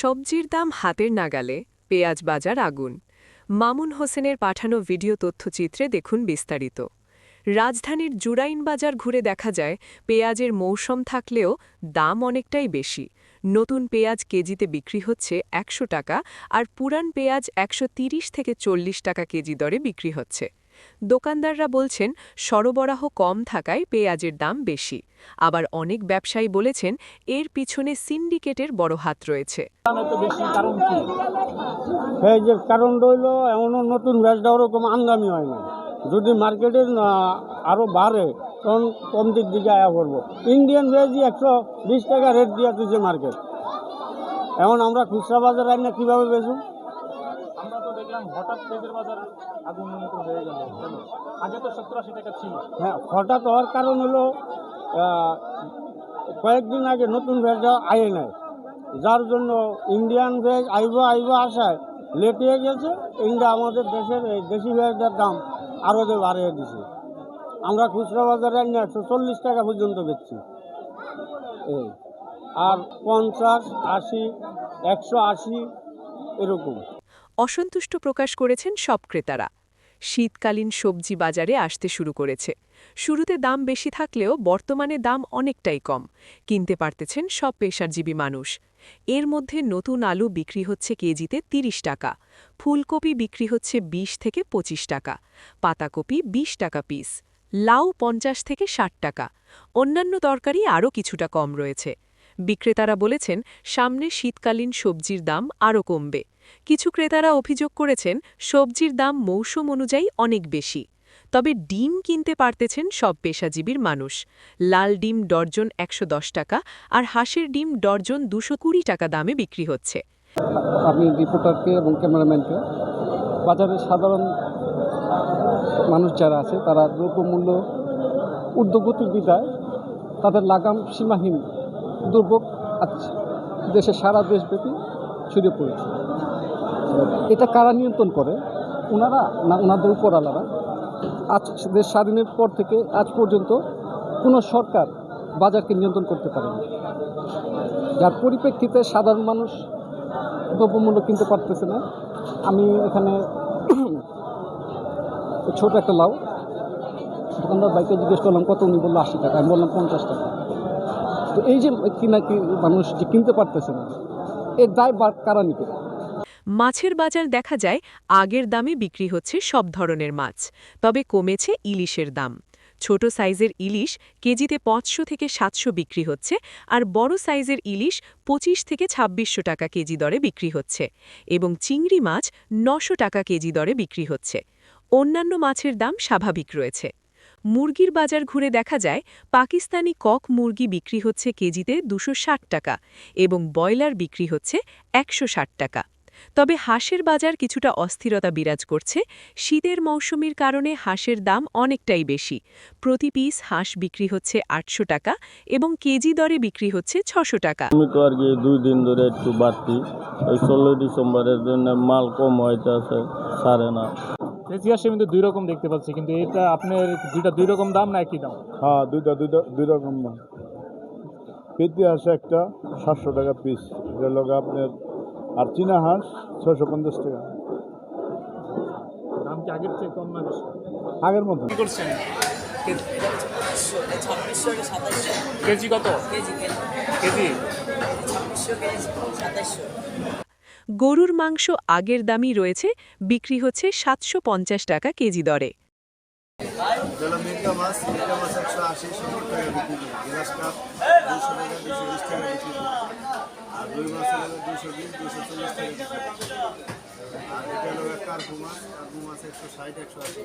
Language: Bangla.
সবজির দাম হাতের নাগালে, পেঁয়াজ বাজার আগুন। মামুন হোসেনের পাঠানো ভিডিও তথ্যচিত্রে দেখুন বিস্তারিত। রাজধানীর জুরাইন বাজার ঘুরে দেখা যায়, পেঁয়াজের মৌসুম থাকলেও দাম অনেকটাই বেশি। নতুন পেঁয়াজ কেজিতে বিক্রি হচ্ছে একশো টাকা আর পুরান পেঁয়াজ একশো থেকে চল্লিশ টাকা কেজি দরে বিক্রি হচ্ছে। দোকানদাররা বলছেন, সরবরাহ কম থাকায় পেঁয়াজের দাম বেশি। আবার অনেক ব্যবসায়ী বলেছেন, এর পিছনে সিন্ডিকেটের বড় হাত রয়েছে। কারণ রইল, এমনও নতুন ব্যাচটা ওরকম আমদানি হয় না। যদি মার্কেটে আরও বাড়ে, তখন কমতির দিকে আয়া করব। ইন্ডিয়ান ভেজই একশো বিশ টাকা রেট দিয়ে দিচ্ছে মার্কেট। এখন আমরা খুচরা বাজার রান্না কীভাবে বেচুন দেখলাম হঠাৎ বাজার আগুনের মতো হয়ে গেল আগে তো সত্তর আশি টাকা ছিল। হ্যাঁ হঠাৎ হওয়ার কারণ হলো কয়েকদিন আগে নতুন ভেজটা আয়ে নেয় যার জন্য ইন্ডিয়ান ভেজ আইব আইব আসায় লেট হয়ে গেছে ইন্ডিয়া আমাদের দেশের এই দেশি ভেজটার দাম আরও যে বাড়িয়ে দিছে। আমরা খুচরা বাজারে একশো চল্লিশ টাকা পর্যন্ত বেচছি। এই, আর পঞ্চাশ, আশি, একশো আশি, এরকম। অসন্তুষ্ট প্রকাশ করেছেন সব ক্রেতারা। শীতকালীন সবজি বাজারে আসতে শুরু করেছে। শুরুতে দাম বেশি থাকলেও বর্তমানে দাম অনেকটাই কম। কিনতে পারতেছেন সব পেশারজীবী মানুষ। এর মধ্যে নতুন আলু বিক্রি হচ্ছে কেজিতে ৩০ টাকা, ফুলকপি বিক্রি হচ্ছে ২০ থেকে ২৫ টাকা, পাতাকপি ২০ টাকা পিস, লাউ পঞ্চাশ থেকে ষাট টাকা। অন্যান্য তরকারি আরও কিছুটা কম রয়েছে। বিক্রেতারা বলেছেন, সামনে শীতকালীন সবজির দাম আরও কমবে। কিছু ক্রেতারা অভিযোগ করেছেন সবজির দাম মৌসুম অনুযায়ী অনেক বেশি। তবে ডিম কিনতে পারতেছেন সব পেশাজীবীর মানুষ। লাল ডিম ডর্জন একশো টাকা আর হাঁসের ডিম ডর্জন দুশো কুড়ি টাকা দামে বিক্রি হচ্ছে। আমি রিপোর্টারকে এবং ক্যামেরাম্যানকে, বাজারে সাধারণ মানুষ যারা আছে, তারা দ্রব্যমূল্য ঊর্ধ্বগতির বিদায় তাদের লাগাম সীমাহীন দুর্ভোগ দেশে সারা দেশব্যাপী ছড়িয়ে পড়েছে। এটা কারা নিয়ন্ত্রণ করে? ওনারা না ওনাদের উপরালারা? আজ দেশ স্বাধীনের পর থেকে আজ পর্যন্ত কোনো সরকার বাজারকে নিয়ন্ত্রণ করতে পারেনি। যার পরিপ্রেক্ষিতে সাধারণ মানুষ দ্রব্যমূল্য কিনতে পারতেছে না। আমি এখানে ছোট একটা লাউ। দোকানদার বাইকে জিজ্ঞেস করলাম, কত? উনি বলল, আশি টাকা। আমি বললাম, পঞ্চাশ টাকা। তো এই যে কিনা কি মানুষ যে কিনতে পারতেছে না, এর দায় বা, কারা নিতে মাছের বাজার দেখা যায় আগের দামে বিক্রি হচ্ছে সব ধরনের মাছ, তবে কমেছে ইলিশের দাম। ছোট সাইজের ইলিশ কেজিতে পাঁচশো থেকে সাতশো বিক্রি হচ্ছে আর বড় সাইজের ইলিশ পঁচিশ থেকে ছাব্বিশশো টাকা কেজি দরে বিক্রি হচ্ছে এবং চিংড়ি মাছ নশো টাকা কেজি দরে বিক্রি হচ্ছে। অন্যান্য মাছের দাম স্বাভাবিক রয়েছে। মুরগির বাজার ঘুরে দেখা যায় পাকিস্তানি কক মুরগি বিক্রি হচ্ছে কেজিতে দুশো টাকা এবং ব্রয়লার বিক্রি হচ্ছে একশো ষাট টাকা। তবে হাঁসের বাজার কিছুটা অস্থিরতা বিরাজ করছে। শীতের মৌসুমির কারণে হাঁসের দাম অনেকটাই বেশি। প্রতি পিস হাঁস বিক্রি হচ্ছে আটশো টাকা এবং কেজি দরে বিক্রি হচ্ছে ছশো টাকা। আমি তো আর কি দুই দিন ধরে একটু বাড়তি। ওই ষোলোই ডিসেম্বরের জন্য মাল কম হইতেছে সারে না। দুই রকম দেখতে পাচ্ছি কিন্তু এটা আপনার দুইটা দুই রকম দাম না একই দাম? হ্যাঁ দুইটা দুইটা দুই রকম দাম। পেটি হাঁস একটা সাতশো টাকা পিস। এটা আপনার আর চীনা হাঁস ছশো পঞ্চাশ টাকা। দাম কি আগের চেয়ে কম না বেশি? আগের মতো করছেন? কেজি কত? কেজি? গরুর মাংস আগের দামই রয়েছে বিক্রি হচ্ছে সাতশো পঞ্চাশ টাকা কেজি দরে। মাছ রুই মাছ হলো দুশো বিশ দুশো চল্লিশ আর এটা হলো কার্পু মাছ কার্পু মাছ একশো ষাট, একশো আশি।